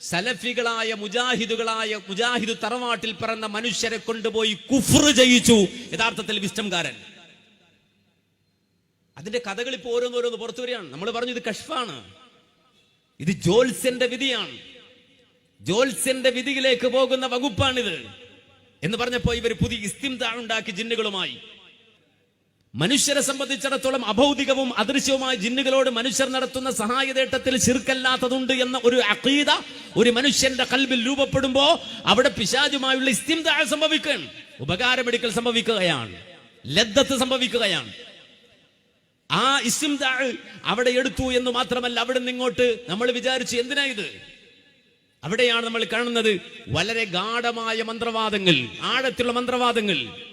സലഫികളായ മുജാഹിദുകളായ മുജാഹിദ് തറവാട്ടിൽ പിറന്ന മനുഷ്യരെ കൊണ്ടുപോയി കുഫർ ജയിച്ചു. യഥാർത്ഥത്തിൽ വിസ്റ്റംകാരൻ അതിന്റെ കഥകൾ ഇപ്പോൾ ഓരോന്നോരോന്ന് പുറത്തു വരികയാണ്. നമ്മൾ പറഞ്ഞു ഇത് കഷ്ഫാണ്. ഇത് ജോത്സ്യന്റെ വിധിയാണ്. ജോത്സ്യന്റെ വിധിയിലേക്ക് പോകുന്ന വകുപ്പാണിത്. എന്ന് പറഞ്ഞപ്പോ ഇവർ പുതിയ ഇസ്തിംതാ ഉണ്ടാക്കി ജിന്നുകളുമായി. മനുഷ്യരെ സംബന്ധിച്ചിടത്തോളം അഭൗതികവും അദൃശ്യവുമായ ജിന്നുകളോട് മനുഷ്യർ നടത്തുന്ന സഹായതേട്ടത്തിൽ ചിർക്കല്ലാത്തതുണ്ട് എന്ന ഒരു അക്കീത ഒരു മനുഷ്യന്റെ കൽബിൽ രൂപപ്പെടുമ്പോ അവിടെ പിശാചുമായുള്ള ഇസ്തിംതാ സംഭവിക്കുകയാണ്. ഉപകാരമെടുക്കൽ സംഭവിക്കുകയാണ്. ലദ്ദത്ത് സംഭവിക്കുകയാണ്. ആ ഇസ്തിംതാ അവിടെ എടുത്തു എന്ന് മാത്രമല്ല അവിടെ നിന്ന് ഇങ്ങോട്ട് നമ്മൾ വിചാരിച്ചു എന്തിനാ ഇത്? അവിടെയാണ് നമ്മൾ കാണുന്നത് വളരെ ഗാഠമായ മന്ത്രവാദങ്ങൾ ആഴത്തിലുള്ള മന്ത്രവാദങ്ങൾ.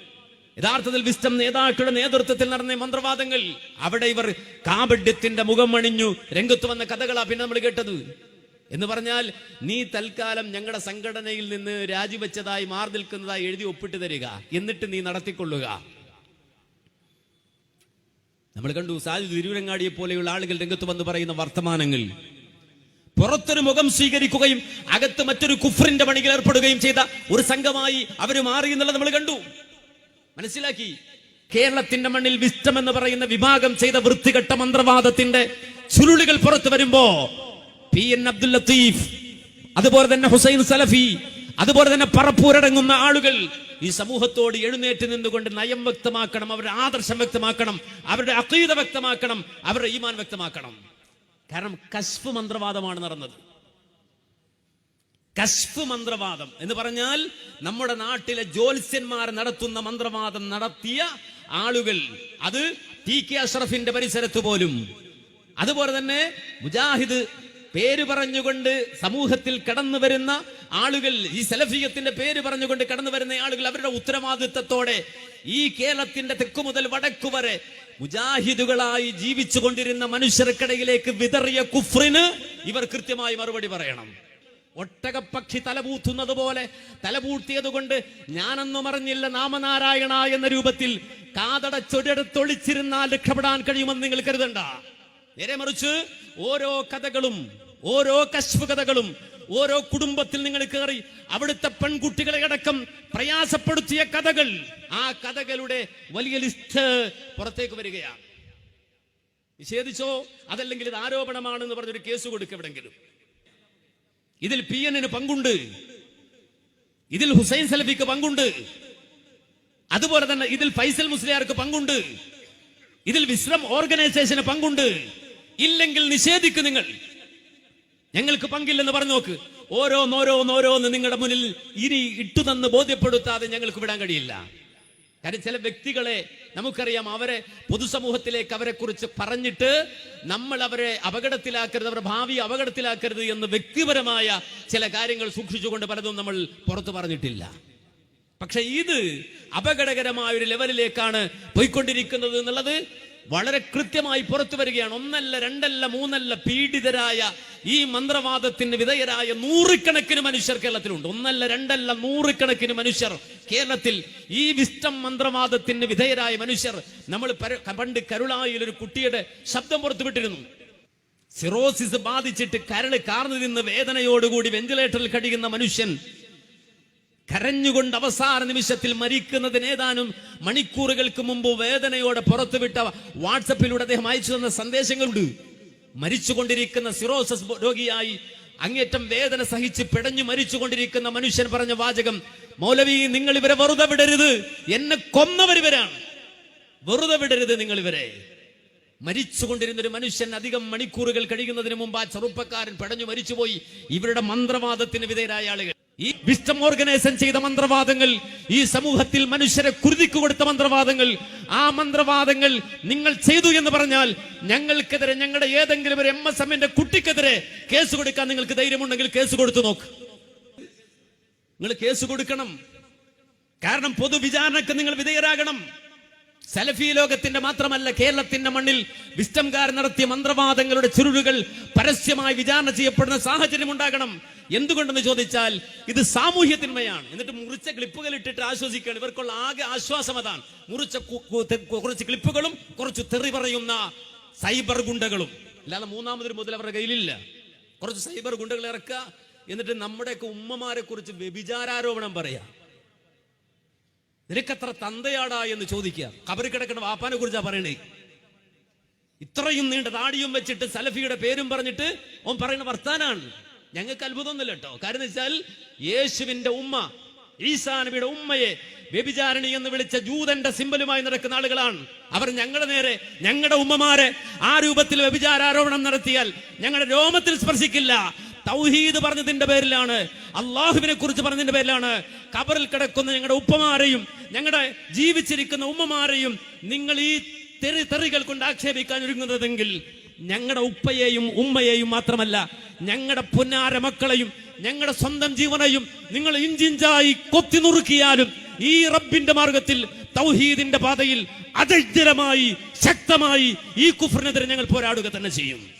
യഥാർത്ഥത്തിൽ വിസ്റ്റം നേതാക്കളുടെ നേതൃത്വത്തിൽ നടന്ന മന്ത്രവാദങ്ങൾ അവിടെ ഇവർ കാപഡ്യത്തിന്റെ മുഖം അണിഞ്ഞു രംഗത്ത് വന്ന കഥകളാ പിന്നെ നമ്മൾ കേട്ടത്. എന്ന് പറഞ്ഞാൽ നീ തൽക്കാലം ഞങ്ങളുടെ സംഘടനയിൽ നിന്ന് രാജിവെച്ചതായി മാറി നിൽക്കുന്നതായി എഴുതി ഒപ്പിട്ട് തരിക. എന്നിട്ട് നീ നടത്തിക്കൊള്ളുക. നമ്മൾ കണ്ടു സാജു തിരുവരങ്ങാടിയെ പോലെയുള്ള ആളുകൾ രംഗത്ത് വന്ന് പറയുന്ന വർത്തമാനങ്ങൾ. പുറത്തൊരു മുഖം സ്വീകരിക്കുകയും അകത്ത് മറ്റൊരു കുഫറിന്റെ പണികൾ ഏർപ്പെടുകയും ചെയ്ത ഒരു സംഘമായി അവർ മാറി എന്നുള്ളത് നമ്മൾ കണ്ടു. മനസ്സിലാക്കി? കേരളത്തിന്റെ മണ്ണിൽ വിസ്റ്റം എന്ന് പറയുന്ന വിഭാഗം ചെയ്ത വൃത്തികെട്ട മന്ത്രവാദത്തിന്റെ ചുരുളികൾ പുറത്തു വരുമ്പോ പി എൻ അബ്ദുൽ ലത്തീഫ് അതുപോലെ തന്നെ ഹുസൈൻ സലഫി അതുപോലെ തന്നെ പറപ്പൂരടങ്ങുന്ന ആളുകൾ ഈ സമൂഹത്തോട് എഴുന്നേറ്റ് നിന്നുകൊണ്ട് നയം വ്യക്തമാക്കണം അവരുടെ ആദർശം വ്യക്തമാക്കണം അവരുടെ അക്കീത വ്യക്തമാക്കണം അവരുടെ ഈമാൻ വ്യക്തമാക്കണം. കാരണം കശ്ഫ് മന്ത്രവാദമാണ് നടന്നത്. കശ്ഫ് മന്ത്രവാദം എന്ന് പറഞ്ഞാൽ നമ്മുടെ നാട്ടിലെ ജ്യോത്സ്യന്മാർ നടത്തുന്ന മന്ത്രവാദം നടത്തിയ ആളുകൾ അത് ടി കെ അഷ്റഫിന്റെ പരിസരത്ത് പോലും. അതുപോലെ തന്നെ മുജാഹിദ് പേര് പറഞ്ഞുകൊണ്ട് സമൂഹത്തിൽ കടന്നു വരുന്ന ആളുകൾ ഈ സലഫിയത്തിന്റെ പേര് പറഞ്ഞുകൊണ്ട് കടന്നു വരുന്ന ആളുകൾ അവരുടെ ഉത്തരവാദിത്തത്തോടെ ഈ കേരളത്തിന്റെ തെക്കു മുതൽ വടക്കു വരെ മുജാഹിദുകളായി ജീവിച്ചു കൊണ്ടിരുന്ന മനുഷ്യർക്കിടയിലേക്ക് വിതറിയ കുഫ്രിന് ഇവർ കൃത്യമായി മറുപടി പറയണം. ഒട്ടകപ്പക്ഷി തലപൂത്തുന്നത് പോലെ തലപൂട്ടിയത് കൊണ്ട് ഞാനൊന്നും അറിഞ്ഞില്ല നാമനാരായണ എന്ന രൂപത്തിൽ കാതടച്ചൊരിടത്തൊളിച്ചിരുന്നാൽ രക്ഷപ്പെടാൻ കഴിയുമെന്ന് നിങ്ങൾ കരുതണ്ട. നേരെ മറിച്ച് ഓരോ കഥകളും ഓരോ കശ്വകഥകളും ഓരോ കുടുംബത്തിൽ നിങ്ങൾ കയറി അവിടുത്തെ പെൺകുട്ടികളെ അടക്കം പ്രയാസപ്പെടുത്തിയ കഥകൾ ആ കഥകളുടെ വലിയ ലിസ്റ്റ് പുറത്തേക്ക് വരികയാണ്. നിഷേധിച്ചോ? അതല്ലെങ്കിൽ ഇത് ആരോപണമാണെന്ന് പറഞ്ഞൊരു കേസ് കൊടുക്കും എവിടെങ്കിലും. ഇതിൽ പി എന്നിന് പങ്കുണ്ട്. ഇതിൽ ഹുസൈൻ സലഫിക്ക് പങ്കുണ്ട്. അതുപോലെ തന്നെ ഇതിൽ ഫൈസൽ മുസ്ലിയാർക്ക് പങ്കുണ്ട്. ഇതിൽ വിശ്രം ഓർഗനൈസേഷന് പങ്കുണ്ട്. ഇല്ലെങ്കിൽ നിഷേധിക്ക് നിങ്ങൾ. ഞങ്ങൾക്ക് പങ്കില്ലെന്ന് പറഞ്ഞു നോക്ക്. ഓരോന്നോരോന്നോരോന്ന് നിങ്ങളുടെ മുന്നിൽ ഇനി ഇട്ടു തന്ന് ബോധ്യപ്പെടുത്താതെ ഞങ്ങൾക്ക് വിടാൻ കഴിയില്ല. കാര്യം ചില വ്യക്തികളെ നമുക്കറിയാം അവരെ പൊതുസമൂഹത്തിലേക്ക് അവരെ കുറിച്ച് പറഞ്ഞിട്ട് നമ്മൾ അവരെ അപകടത്തിലാക്കരുത് അവരുടെ ഭാവി അപകടത്തിലാക്കരുത് എന്ന് വ്യക്തിപരമായ ചില കാര്യങ്ങൾ സൂക്ഷിച്ചുകൊണ്ട് പലതും നമ്മൾ പുറത്തു പറഞ്ഞിട്ടില്ല. പക്ഷെ ഇത് അപകടകരമായ ഒരു ലെവലിലേക്കാണ് പോയിക്കൊണ്ടിരിക്കുന്നത് എന്നുള്ളത് വളരെ കൃത്യമായി പുറത്തു വരികയാണ്. ഒന്നല്ല രണ്ടല്ല മൂന്നല്ല പീഡിതരായ ഈ മന്ത്രവാദത്തിന് വിധേയരായ നൂറുകണക്കിന് മനുഷ്യർ കേരളത്തിലുണ്ട്. ഒന്നല്ല രണ്ടല്ല നൂറുകണക്കിന് മനുഷ്യർ കേരളത്തിൽ ഈ വിസ്റ്റം മന്ത്രവാദത്തിന് വിധേയരായ മനുഷ്യർ നമ്മൾ പണ്ട് കരുളായിൽ ഒരു കുട്ടിയുടെ ശബ്ദം പുറത്തുവിട്ടിരുന്നു സിറോസിസ് ബാധിച്ചിട്ട് കരൾ കാർന്നു നിന്ന് വേദനയോടുകൂടി വെന്റിലേറ്ററിൽ കഴിയുന്ന മനുഷ്യൻ കരഞ്ഞുകൊണ്ട് അവസാന നിമിഷത്തിൽ മരിക്കുന്നതിന് ഏതാനും മണിക്കൂറുകൾക്ക് മുമ്പ് വേദനയോടെ പുറത്തുവിട്ട വാട്സപ്പിലൂടെ അദ്ദേഹം അയച്ചു തന്ന സന്ദേശങ്ങളുണ്ട്. മരിച്ചുകൊണ്ടിരിക്കുന്ന സിറോസസ് രോഗിയായി അങ്ങേറ്റം വേദന സഹിച്ച് പിടഞ്ഞു മരിച്ചുകൊണ്ടിരിക്കുന്ന മനുഷ്യൻ പറഞ്ഞ വാചകം മൗലവി നിങ്ങൾ ഇവരെ വെറുതെ വിടരുത്. എന്നെ കൊന്നവർ ഇവരാണ്. വെറുതെ വിടരുത് നിങ്ങൾ ഇവരെ. മരിച്ചുകൊണ്ടിരുന്ന ഒരു മനുഷ്യൻ അധികം മണിക്കൂറുകൾ കഴിയുന്നതിന് മുമ്പ് ആ ചെറുപ്പക്കാരൻ പിടഞ്ഞു മരിച്ചുപോയി. ഇവരുടെ മന്ത്രവാദത്തിന് വിധേയരായ ആളുകൾ. ഈ വിസ്റ്റം ഓർഗനൈസൻ ചെയ്ത മന്ത്രവാദങ്ങൾ ഈ സമൂഹത്തിൽ മനുഷ്യരെ കുരുതിക്ക് കൊടുത്ത മന്ത്രവാദങ്ങൾ ആ മന്ത്രവാദങ്ങൾ നിങ്ങൾ ചെയ്തു എന്ന് പറഞ്ഞാൽ ഞങ്ങൾക്കെതിരെ ഞങ്ങളുടെ ഏതെങ്കിലും ഒരു എം എസ് എമ്മിന്റെ കുട്ടിക്കെതിരെ കേസ് കൊടുക്കാൻ നിങ്ങൾക്ക് ധൈര്യമുണ്ടെങ്കിൽ കേസ് കൊടുത്തു നോക്ക്. നിങ്ങൾ കേസ് കൊടുക്കണം. കാരണം പൊതുവിചാരണക്ക് നിങ്ങൾ വിധേയരാകണം. സലഫി ലോകത്തിന്റെ മാത്രമല്ല കേരളത്തിന്റെ മണ്ണിൽ വിസ്റ്റംകാർ നടത്തിയ മന്ത്രവാദങ്ങളുടെ ചുരുളുകൾ പരസ്യമായി വിചാരണ ചെയ്യപ്പെടുന്ന സാഹചര്യം ഉണ്ടാകണം. എന്തുകൊണ്ടെന്ന് ചോദിച്ചാൽ ഇത് സാമൂഹ്യ തിന്മയാണ് എന്നിട്ട് മുറിച്ച ക്ലിപ്പുകൾ ഇട്ടിട്ട് ആശ്വസിക്കുകയാണ്. ഇവർക്കുള്ള ആകെ ആശ്വാസം അതാണ്. മുറിച്ച കുറച്ച് ക്ലിപ്പുകളും കുറച്ച് തെറി പറയുന്ന സൈബർ ഗുണ്ടകളും. അല്ലാതെ മൂന്നാമതൊരു മുതൽ അവരുടെ കയ്യിലില്ല. കുറച്ച് സൈബർ ഗുണ്ടകൾ ഇറക്കുക. എന്നിട്ട് നമ്മുടെയൊക്കെ ഉമ്മമാരെ കുറിച്ച് വ്യഭിചാരാരോപണം പറയാ. നിനക്കത്ര തന്തയാടാ എന്ന് ചോദിക്കുക. കബറി കിടക്കുന്ന വാപ്പാനെ കുറിച്ചാ പറയണേ. ഇത്രയും നീണ്ട താടിയും വെച്ചിട്ട് സലഫിയുടെ പേരും പറഞ്ഞിട്ട് ഓൻ പറയുന്ന വർത്താനാണ്. ഞങ്ങൾക്ക് അത്ഭുതമൊന്നുമില്ല കേട്ടോ. കാര്യം വെച്ചാൽ യേശുവിന്റെ ഉമ്മ ഈസാ നബിയുടെ ഉമ്മയെ വ്യഭിചാരണി എന്ന് വിളിച്ച ജൂതന്റെ സിമ്പലുമായി നടക്കുന്ന ആളുകളാണ്. അവർ ഞങ്ങളുടെ നേരെ ഞങ്ങളുടെ ഉമ്മമാരെ ആ രൂപത്തിൽ വ്യഭിചാരാരോപണം നടത്തിയാൽ ഞങ്ങളുടെ രോമത്തിൽ സ്പർശിക്കില്ല. തൗഹീദ് പറഞ്ഞതിന്റെ പേരിലാണ് അള്ളാഹുവിനെ കുറിച്ച് പറഞ്ഞതിന്റെ പേരിലാണ് കബറിൽ കിടക്കുന്ന ഞങ്ങളുടെ ഉപ്പമാരെയും ഞങ്ങളുടെ ജീവിച്ചിരിക്കുന്ന ഉമ്മമാരെയും നിങ്ങൾ ഈ തെറി തെറികൾ കൊണ്ട് ആക്ഷേപിക്കാൻ ഒരുങ്ങുന്നതെങ്കിൽ ഞങ്ങളുടെ ഉപ്പയെയും ഉമ്മയെയും മാത്രമല്ല ഞങ്ങളുടെ പുന്നാര മക്കളെയും ഞങ്ങളുടെ സ്വന്തം ജീവനെയും നിങ്ങൾ ഇഞ്ചിഞ്ചായി കൊത്തി നുറുക്കിയാലും ഈ റബ്ബിന്റെ മാർഗത്തിൽ തൗഹീദിന്റെ പാതയിൽ അജയ്ജരമായി ശക്തമായി ഈ കുഫറിനെതിരെ ഞങ്ങൾ പോരാടുക തന്നെ ചെയ്യും.